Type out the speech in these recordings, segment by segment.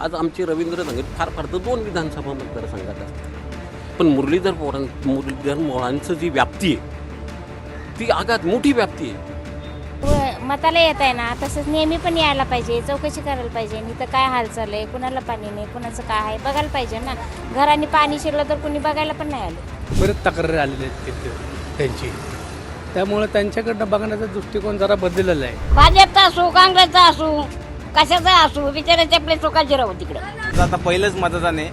आज आमचे रवींद्र धंगे फार फार तर दोन विधानसभा मतदारसंघात असतात. पण मुरलीधर पोरां मुरलीधर मोळांचं जी व्याप्ती आहे ती आगात मोठी व्याप्ती आहे. व- मताला येत आहे ना तसंच नेहमी पण यायला पाहिजे चौकशी करायला पाहिजे इथं काय हालचाल आहे कुणाला पाणी नाही कुणाचं काय आहे बघायला पाहिजे ना. घराने पाणी शिरलं तर कुणी बघायला पण नाही आलं. बरेच तक्रारी आलेल्या आहेत तिथे त्यांची. त्यामुळं त्यांच्याकडनं बघण्याचा दृष्टिकोन जरा बदललेला आहे. भाजपचा असो काँग्रेसचा असो कशाचा असो? बिचाराचे आपले चोकाचे राहू तिकडे. आता पहिलंच मतदान आहे.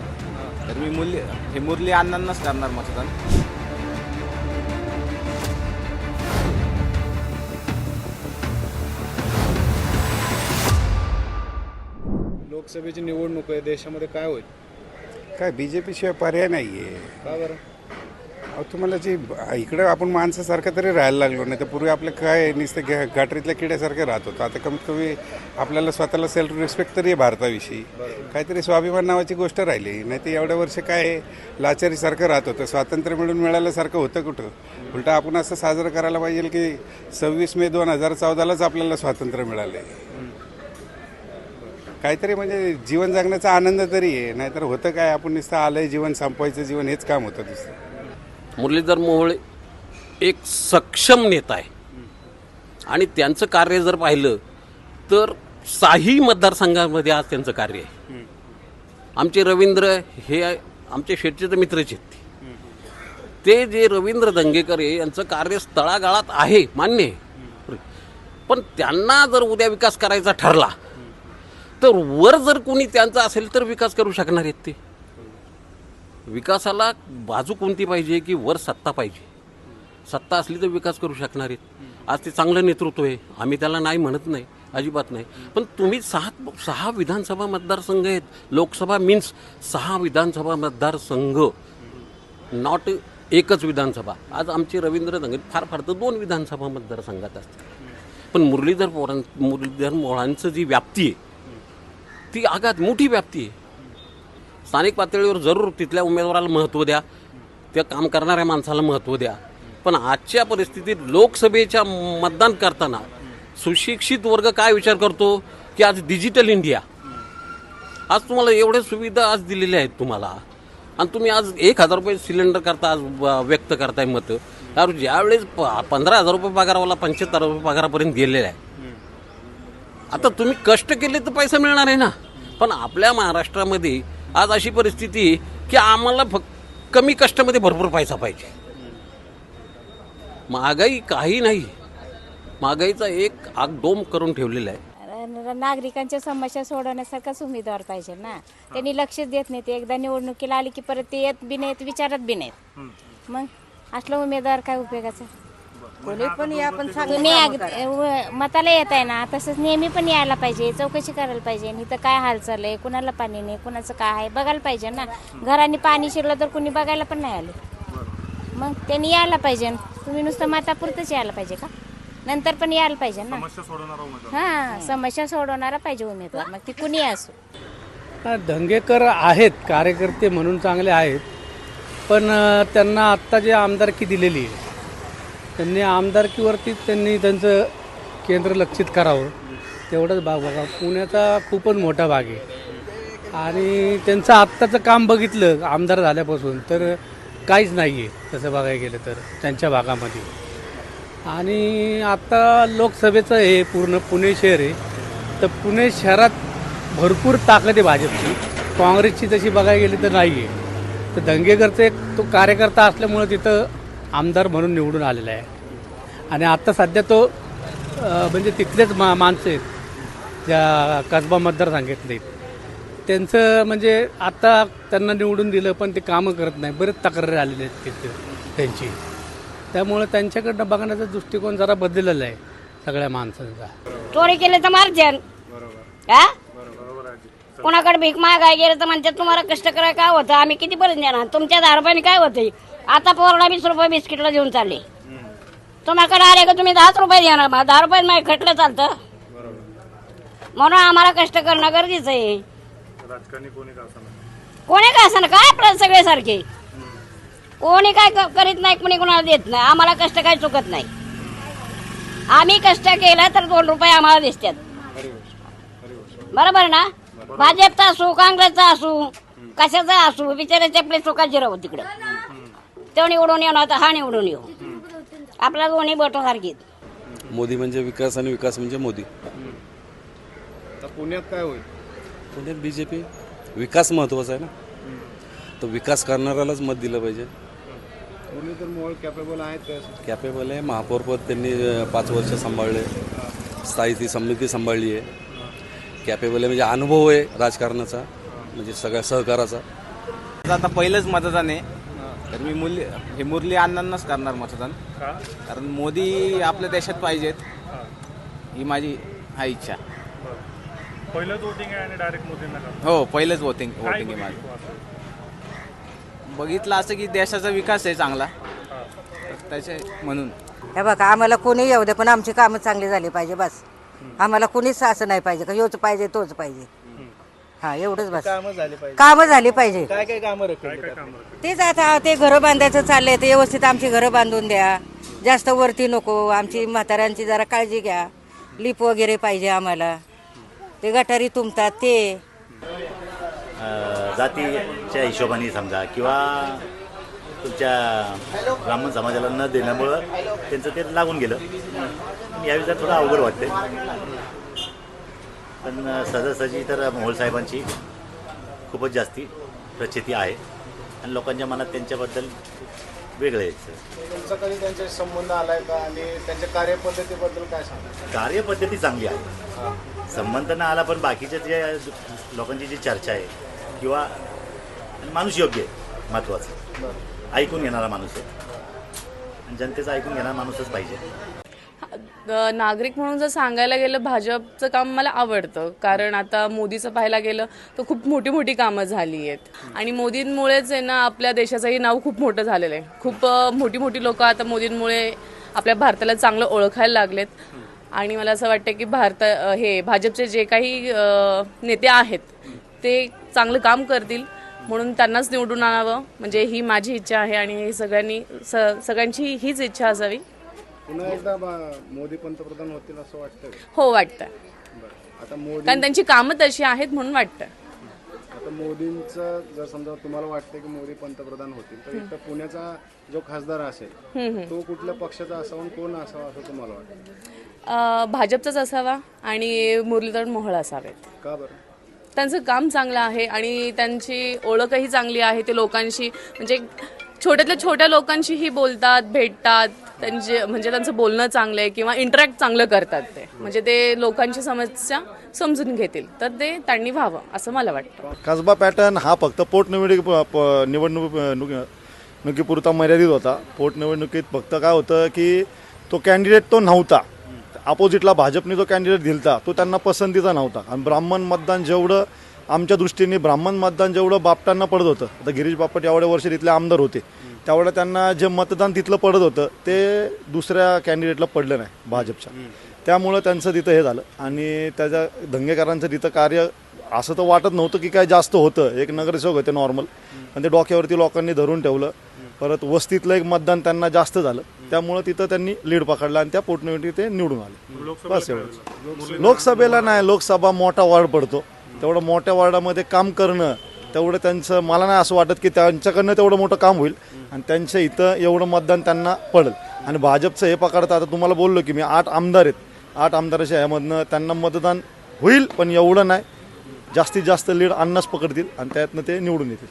तर मी मुरली हे मुरली अण्णांनाच करणार मतदान. लोकसभेची निवडणूक आहे. देशामध्ये काय होईल? काय बी जे पीशिवाय पर्याय नाही आहे का बरं? तुम्हाला जी इकडं आपण माणसासारखं तरी राहायला लागलो नाही तर पूर्वी आपलं काय नुसतं ग गटारीतल्या किड्यासारखं राहत होतं. आता कमीत कमी आपल्याला स्वतःला सेल्फ रिस्पेक्ट तरी आहे भारताविषयी. काहीतरी स्वाभिमान नावाची गोष्ट राहिली नाही तर एवढ्या वर्ष काय आहे, लाचारीसारखं राहत होतं. स्वातंत्र्य मिळून मिळाल्यासारखं होतं कुठं? उलटं आपण असं साजरं करायला पाहिजे की सव्वीस मे दोन हजार चौदालाच आपल्याला स्वातंत्र्य मिळालं काहीतरी म्हणजे जीवन जगण्याचा आनंद तरी आहे नाहीतर होतं काय? आपण नुसतं आलंय जीवन संपवायचं जीवन हेच काम होतं दुसरं. मुरलीधर मोहोळे एक सक्षम नेता आहे. आणि त्यांचं कार्य जर पाहिलं तर साही मतदारसंघामध्ये आज त्यांचं कार्य आहे. आमचे रवींद्र हे आमचे शेटचे तर मित्रच आहेत ते. जे रवींद्र दंगेकर आहे यांचं कार्य तळागाळात आहे मान्य आहे. पण त्यांना जर उद्या विकास करायचा ठरला तर वर जर कोणी त्यांचा असेल तर विकास करू शकणार आहेत ते. विकासाला बाजू कोणती पाहिजे की वर सत्ता पाहिजे? सत्ता असली तर विकास करू शकणार आहेत. आज ते चांगलं नेतृत्व आहे. आम्ही त्याला नाही म्हणत नाही अजिबात नाही. पण तुम्ही सहा सहा विधानसभा मतदारसंघ आहेत. लोकसभा मीन्स सहा विधानसभा मतदारसंघ. नॉट एकच विधानसभा. आज आमचे रवींद्र धंगे फार फार तर दोन विधानसभा मतदारसंघात असतात. पण मुरलीधर पोरां मुरलीधर मोळांचं जी व्याप्ती आहे ती आगात मोठी व्याप्ती आहे. स्थानिक पातळीवर जरूर तिथल्या उमेदवाराला महत्त्व द्या. त्या काम करणाऱ्या माणसाला महत्त्व द्या. पण आजच्या परिस्थितीत लोकसभेच्या मतदान करताना सुशिक्षित वर्ग काय विचार करतो? की आज डिजिटल इंडिया आज तुम्हाला एवढ्या सुविधा आज दिलेल्या आहेत तुम्हाला. आणि तुम्ही आज एक हजार रुपये सिलेंडर करता आज व्यक्त करताय मतं. यार ज्यावेळेस प- पंधरा हजार रुपये पगारावाला पंच्याहत्तर रुपये पगारापर्यंत गेलेला आहे आता तुम्ही कष्ट केले तर पैसा मिळणार आहे ना. पण आपल्या महाराष्ट्रामध्ये आज अशी परिस्थिती की आम्हाला फक्त कमी कष्टामध्ये भरपूर पैसा पाहिजे. महागाई काही नाही. महागाईचा एक आगडोम करून ठेवलेला आहे. नागरिकांच्या समस्या सोडवण्यासारखाच उमेदवार पाहिजे ना. त्यांनी लक्षच देत नाही ते एकदा निवडणुकीला आली की परत ते येत बी नाहीत विचारत बी नाहीत. मग असलं उमेदवार काय उपयोगाचं? कोणी पण या पण तुम्ही व- मताला येत आहे ना तसंच नेहमी पण यायला पाहिजे चौकशी करायला पाहिजे इथं काय हालचाल आहे कुणाला पाणी नाही कुणाचं काय आहे बघायला पाहिजे ना. घराने पाणी शिरलं तर कुणी बघायला पण नाही आलं. मग त्यांनी यायला पाहिजे. तुम्ही नुसतं मातापुरतच यायला पाहिजे का? नंतर पण यायला पाहिजे ना. हा समस्या सोडवणारा पाहिजे उमेदवार. मग ती कुणी असो. हा, दंगेकर आहेत कार्यकर्ते म्हणून चांगले आहेत पण अ, त्यांना आत्ता जे आमदारकी दिलेली आहे त्यांनी आमदारकीवरती त्यांनी त्यांचं केंद्र लक्षित करावं. तेवढंच भाग बघा. पुण्याचा खूपच मोठा भाग आहे. आणि त्यांचं आत्ताचं काम बघितलं आमदार झाल्यापासून तर काहीच नाही आहे तसं बघायला गेलं तर त्यांच्या भागामध्ये. आणि आत्ता लोकसभेचं हे पूर्ण पुणे शहर आहे. तर पुणे शहरात भरपूर ताकद आहे भाजपची. काँग्रेसची तशी बघायला गेली तर नाही आहे तर दंगेकरचं एक तो कार्यकर्ता असल्यामुळं तिथं आमदार म्हणून निवडून आलेला आहे. आणि आत्ता सध्या तो म्हणजे तिथलेच मा माणसं आहेत. ज्या कसबा मतदार आहेत त्यांचं म्हणजे आता त्यांना निवडून दिलं पण ते कामं करत नाही. बरेच तक्रारी आलेले आहेत तिथे त्यांची. त्यामुळं त्यांच्याकडनं बघण्याचा दृष्टिकोन जरा बदललेला आहे सगळ्या माणसांचा. चोरी केले तर मार्जन. हा? कोणाकडे भीक मागाय गेलं तर म्हणतात तुम्हाला कष्ट करायला काय होतं? आम्ही किती पर्यंत देणार? तुमच्या दहा रुपयाने काय होते आता पोरला वीस रुपये बिस्किटला देऊन चालले. तुम्हाकडे आले का तुम्ही दहाच रुपये देणार? दहा रुपये माझ्या खटलं चालतं. म्हणून आम्हाला कष्ट करणं गरजेचं आहे. कोणी का असं काय आपल्याला सगळे सारखे कोणी काय क- करीत नाही कोणी कोणाला देत नाही. आम्हाला कष्ट काय चुकत नाही. आम्ही कष्ट केलं तर दोन रुपये आम्हाला दिसतात. बरोबर ना? भाजपचा असू काँग्रेसचा असू कशाचा असू बिचाराचे आपले चुकाची राहू तिकडं. तो निवडून येऊ ना तर हा निवडून येऊ. आपला दोन्ही बटो सारखीच मोदी म्हणजे विकास आणि विकास म्हणजे मोदी. तर पुण्यात काय होईल? पुण्यात बी जे पी विकास महत्त्वाचा आहे ना. तर विकास करणाऱ्यालाच मत दिलं पाहिजे. कॅपेबल आहेत का कॅपेबल आहे. महापौरपद त्यांनी पाच वर्ष सांभाळले. स्थायी ती समिती सांभाळली आहे. कॅपेबल आहे म्हणजे अनुभव आहे राजकारणाचा म्हणजे सगळ्या सहकाराचा. आता पहिलंच मतदान आहे. तर मी मुली हे मुरली अण्णांनाच करणार मतदान. कारण मोदी आपल्या देशात पाहिजेत. ही. माझी हा इच्छा. पहिलंच वोटिंग आहे आणि डायरेक्ट मोदींना हो पहिलंच वोटिंग वोटिंग आहे माझं. बघितलं असं की देशाचा विकास आहे चांगला. तर त्याचे म्हणून. हे बघा आम्हाला कोणी येऊ दे पण आमची कामं चांगली झाली पाहिजे बस. आम्हाला कोणीच असं नाही पाहिजे का? योच पाहिजे तोच पाहिजे. हा एवढंच बस. कामं झाली पाहिजे. कामं झाली पाहिजे. काय काय कामं रखडली? तेच आता ते घरं बांधायचं चाललंय ते व्यवस्थित आमची घरं बांधून द्या. जास्त वरती नको आमची म्हाताऱ्यांची जरा काळजी घ्या. लिप वगैरे पाहिजे आम्हाला. ते गटारी तुंबतात ते. अ, जातीच्या हिशोबाने समजा किंवा तुमच्या ब्राह्मण समाजाला न देण्यामुळं त्यांचं ते लागून गेलं. यावेळी जर थोडं अवघड वाटते पण सहजासहजी तर मोहोळ साहेबांची खूपच जास्ती प्रचिती आहे. आणि लोकांच्या मनात त्यांच्याबद्दल वेगळं आहे तुमचा कधी त्यांच्याशी संबंध आलाय का? आणि त्यांच्या कार्यपद्धतीबद्दल काय सांगा? कार्यपद्धती चांगली आहे. संबंध न आला पण बाकीच्या जे लोकांची जी चर्चा आहे किंवा माणूस योग्य आहे महत्त्वाचं ऐकून घेणारा माणूस आहे. जनतेचं ऐकून घेणार माणूसच पाहिजे. नागरिक म्हणून जर सांगायला गेलं भाजपचं काम मला आवडतं. कारण आता मोदीचं पाहायला गेलं तर खूप मोठी मोठी कामं झाली आहेत. आणि मोदींमुळेच आहे ना आपल्या देशाचंही नाव खूप मोठं झालेलं आहे. खूप मोठी मोठी लोक आता मोदींमुळे आपल्या भारताला चांगलं ओळखायला लागलेत. आणि मला असं वाटतं की भारत हे भाजपचे जे काही नेते आहेत ते चांगलं काम करतील. म्हणून त्यांनाच निवडून आणावं. म्हणजे ही माझी इच्छा आहे आणि हे सगळ्यांनी स सगळ्यांची हीच इच्छा असावी. पुन्हा एकदा बा- मोदी पंतप्रधान होतील असं वाटतंय. हो वाटतं बरं. आता मोदी कारण त्यांची कामं तशी आहेत म्हणून वाटतं आता मोदींचं जर समजा तुम्हाला वाटतं की मोदी पंतप्रधान होतील तर इथं पुण्याचा जो खासदार असेल तो कुठल्या पक्षाचा असावा आणि कोण असावा असं तुम्हाला वाटतं अं, भाजपचाच असावा आणि मुरलीधर मोहोळ असावेत. का बरं? त्यांचं काम चांगलं आहे आणि त्यांची ओळखही चांगली आहे ते लोकांशी म्हणजे छोट्यातल्या छोट्या लोकांशीही बोलतात भेटतात त्यांचे म्हणजे त्यांचं बोलणं चांगलं आहे किंवा इंटरॅक्ट चांगलं करतात ते. म्हणजे ते लोकांची समस्या समजून घेतील तर ते त्यांनी व्हावं असं मला वाटतं. कसबा पॅटर्न हा फक्त पोटनिवडणुकी प- निवडणुकीपुरता मर्यादित होता. पोटनिवडणुकीत फक्त काय होतं की तो कॅन्डिडेट तो नव्हता. अपोजिटला भाजपने जो कॅन्डिडेट दिलता तो त्यांना पसंतीचा नव्हता. आणि ब्राह्मण मतदान जेवढं आमच्या दृष्टीने ब्राह्मण मतदान जेवढं बापटांना पडत होतं आता गिरीश बापट एवढ्या वर्ष तिथले आमदार होते तेवढं त्यांना जे मतदान तिथलं पडत होतं ते दुसऱ्या कॅन्डिडेटला पडलं नाही भाजपच्या. त्यामुळं त्यांचं तिथं हे झालं. आणि त्याच्या दंगेकरांचं तिथं कार्य असं तर वाटत नव्हतं की काय जास्त होतं. एक नगरसेवक होते नॉर्मल पण ते डोक्यावरती लोकांनी धरून ठेवलं. परत वस्तीतलं एक मतदान त्यांना जास्त झालं. त्यामुळं तिथं त्यांनी लीड पकडला आणि त्या पोटनिवडणुकीत ते निवडून आले. बस एवढंच लोकसभेला नाही लोकसभा मोठा वॉर्ड पडतो. तेवढं मोठ्या वॉर्डामध्ये काम करणं तेवढं त्यांचं मला नाही असं वाटत की त्यांच्याकडनं तेवढं मोठं काम होईल. आणि त्यांच्या इथं एवढं मतदान त्यांना पडेल. आणि भाजपचं हे पकडतं आता तुम्हाला बोललो की मी आठ आमदार आहेत. आठ आमदाराच्या ह्यामधनं त्यांना मतदान होईल पण एवढं नाही. जास्तीत जास्त लीड अन्नच पकडतील आणि त्यातनं ते निवडून येतील.